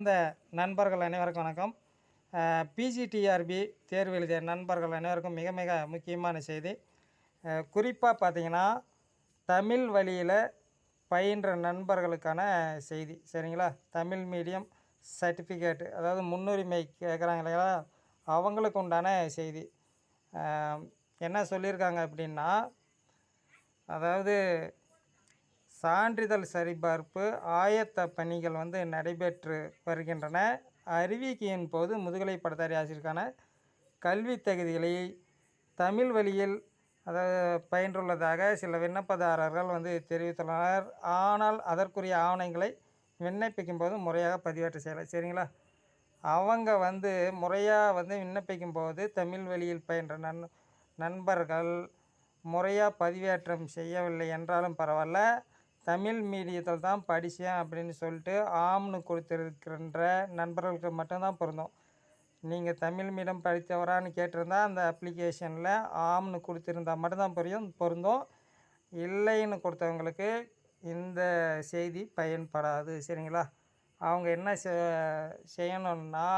இந்த நண்பர்கள் அனைவருக்கும் வணக்கம். பிஜிடிஆர்பி தேர்வு எழுதிய நண்பர்கள் அனைவருக்கும் மிக மிக முக்கியமான செய்தி. குறிப்பாக பார்த்தீங்கன்னா தமிழ் வழியில் பயின்ற நண்பர்களுக்கான செய்தி. சரிங்களா? தமிழ் மீடியம் சர்டிஃபிகேட் அதாவது முன்னுரிமை கேட்குறாங்க இல்லைங்களா அவங்களுக்கு உண்டான செய்தி. என்ன சொல்லியிருக்காங்க அப்படின்னா அதாவது சான்றிதழ் சரிபார்ப்பு ஆயத்த பணிகள் வந்து நடைபெற்று வருகின்றன. அறிவிக்கையின் போது முதுகலை பட்டதாரி ஆசிரியருக்கான கல்வி தகுதிகளை தமிழ் வழியில் அதாவது பயின்றுள்ளதாக சில விண்ணப்பதாரர்கள் வந்து தெரிவித்துள்ளனர். ஆனால் அதற்குரிய ஆவணங்களை விண்ணப்பிக்கும் போது முறையாக பதிவேற்றம் செய்யலை. சரிங்களா? அவங்க வந்து முறையாக வந்து விண்ணப்பிக்கும் போது தமிழ் வழியில் பயின்ற நண் நண்பர்கள் முறையாக பதிவேற்றம் செய்யவில்லை என்றாலும் பரவாயில்ல. தமிழ் மீடியத்தில் தான் படித்தேன் அப்படின்னு சொல்லிட்டு ஆம்னு கொடுத்துருக்கின்ற நண்பர்களுக்கு மட்டும்தான் பொருந்தும். நீங்கள் தமிழ் மீடியம் படித்தவரான்னு கேட்டிருந்தா அந்த அப்ளிகேஷனில் ஆம்னு கொடுத்துருந்தா மட்டும்தான் புரியும் பொருந்தும். இல்லைன்னு கொடுத்தவங்களுக்கு இந்த செய்தி பயன்படாது சரிங்களா? அவங்க என்ன செ- செய்யணும்னா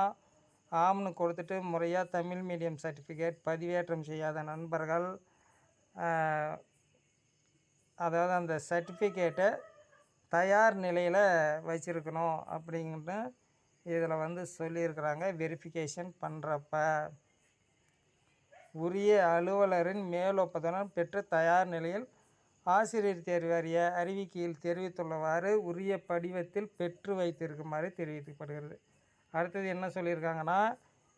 ஆம்னு கொடுத்துட்டு முறையாக தமிழ் மீடியம் சர்டிஃபிகேட் பதிவேற்றம் செய்யாத நண்பர்கள் அதாவது அந்த சர்டிஃபிகேட்டை தயார் நிலையில் வச்சுருக்கணும் அப்படின்ட்டு இதில் வந்து சொல்லியிருக்கிறாங்க. வெரிஃபிகேஷன் பண்ணுறப்ப உரிய அலுவலரின் மேலொப்பதுடன் பெற்று தயார் நிலையில் ஆசிரியர் தேர்வு அறிய அறிவிக்கையில் தெரிவித்துள்ளவாறு உரிய படிவத்தில் பெற்று வைத்திருக்குமாறு தெரிவிக்கப்படுகிறது. அடுத்தது என்ன சொல்லியிருக்காங்கன்னா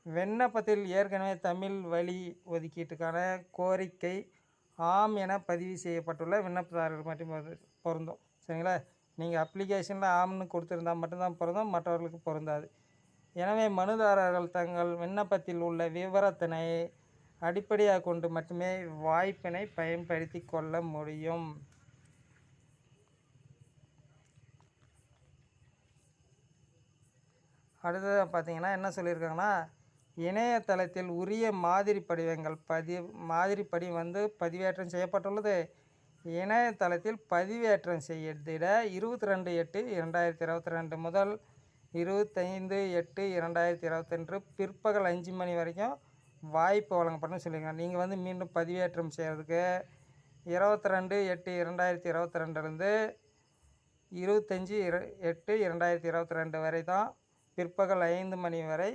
விண்ணப்பத்தில் ஏற்கனவே தமிழ் வழி ஒதுக்கீட்டுக்கான கோரிக்கை ஆம் என பதிவு செய்யப்பட்டுள்ள விண்ணப்பதாரர்கள் மட்டும் பொருந்தும். சரிங்களா? நீங்கள் அப்ளிகேஷனில் ஆம்னு கொடுத்துருந்தா மட்டும்தான் பொருந்தும் மற்றவர்களுக்கு பொருந்தாது. எனவே மனுதாரர்கள் தங்கள் விண்ணப்பத்தில் உள்ள விவரத்தினை அடிப்படையாக கொண்டு மட்டுமே வாய்ப்பினை பயன்படுத்தி கொள்ள முடியும். அடுத்தது பார்த்தீங்கன்னா என்ன சொல்லியிருக்காங்கன்னா இணையதளத்தில் உரிய மாதிரி படிவங்கள் பதி மாதிரி படிவம் வந்து பதிவேற்றம் செய்யப்பட்டுள்ளது. இணையதளத்தில் பதிவேற்றம் செய்திட இருபத்தி ரெண்டு எட்டு இரண்டாயிரத்தி இருபத்தி ரெண்டு முதல் இருபத்தைந்து எட்டு இரண்டாயிரத்தி இருபத்தொன்று பிற்பகல் அஞ்சு மணி வரைக்கும் வாய்ப்பு வழங்கப்படும் சொல்லியிருக்காங்க. நீங்கள் வந்து மீண்டும் பதிவேற்றம் செய்கிறதுக்கு இருபத்தி ரெண்டு எட்டு இரண்டாயிரத்தி இருபத்தி ரெண்டுலேருந்து இருபத்தஞ்சி இரு எட்டு இரண்டாயிரத்தி இருபத்தி ரெண்டு வரை தான் பிற்பகல் ஐந்து மணி வரை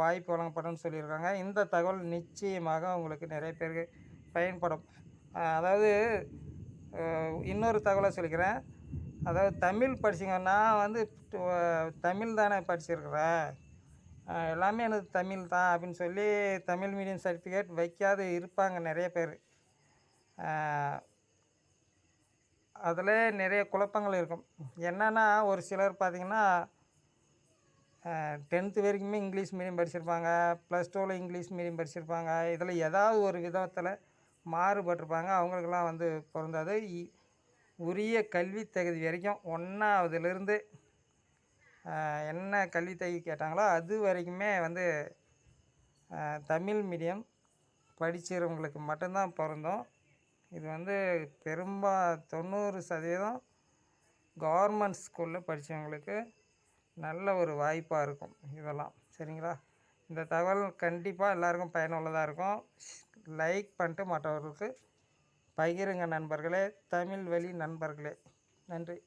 வாய்ப்பு வழங்கப்படும் சொல்லியிருக்காங்க. இந்த தகவல் நிச்சயமாக உங்களுக்கு நிறைய பேருக்கு பயன்படும். அதாவது இன்னொரு தகவலை சொல்லிக்கிறேன். அதாவது தமிழ் படிச்சிங்க நான் வந்து தமிழ் தானே படிச்சிருக்கிறேன். எல்லாமே எனக்கு தமிழ் தான் அப்படின்னு சொல்லி தமிழ் மீடியம் சர்டிஃபிகேட் வைக்காத இருப்பாங்க நிறைய பேர். அதில் நிறைய குழப்பங்கள் இருக்கும். என்னென்னா ஒரு சிலர் பார்த்திங்கன்னா டென்த்து வரைக்குமே இங்கிலீஷ் மீடியம் படிச்சிருப்பாங்க ப்ளஸ் டூவில் இங்கிலீஷ் மீடியம் படிச்சிருப்பாங்க. இதில் ஏதாவது ஒரு விதத்தில் மாறுபட்டிருப்பாங்க. அவங்களுக்கெல்லாம் வந்து பிறந்தது இ- உரிய கல்வி தகுதி வரைக்கும் ஒன்றாவதுலேருந்து என்ன கல்வி தகுதி கேட்டாங்களோ அது வரைக்குமே வந்து தமிழ் மீடியம் படிச்சிருவங்களுக்கு மட்டும்தான் பிறந்தோம் இது வந்து பெரும்பா தொண்ணூறு சதவீதம் கவர்மெண்ட் ஸ்கூலில் படித்தவங்களுக்கு நல்ல ஒரு வாய்ப்பாக இருக்கும் இதெல்லாம். சரிங்களா? இந்த தகவல் கண்டிப்பாக எல்லாருக்கும் பயனுள்ளதாக இருக்கும். லைக் பண்ணிட்டு மற்றவர்களுக்கு பகிருங்க நண்பர்களே. தமிழ் வழி நண்பர்களே. நன்றி.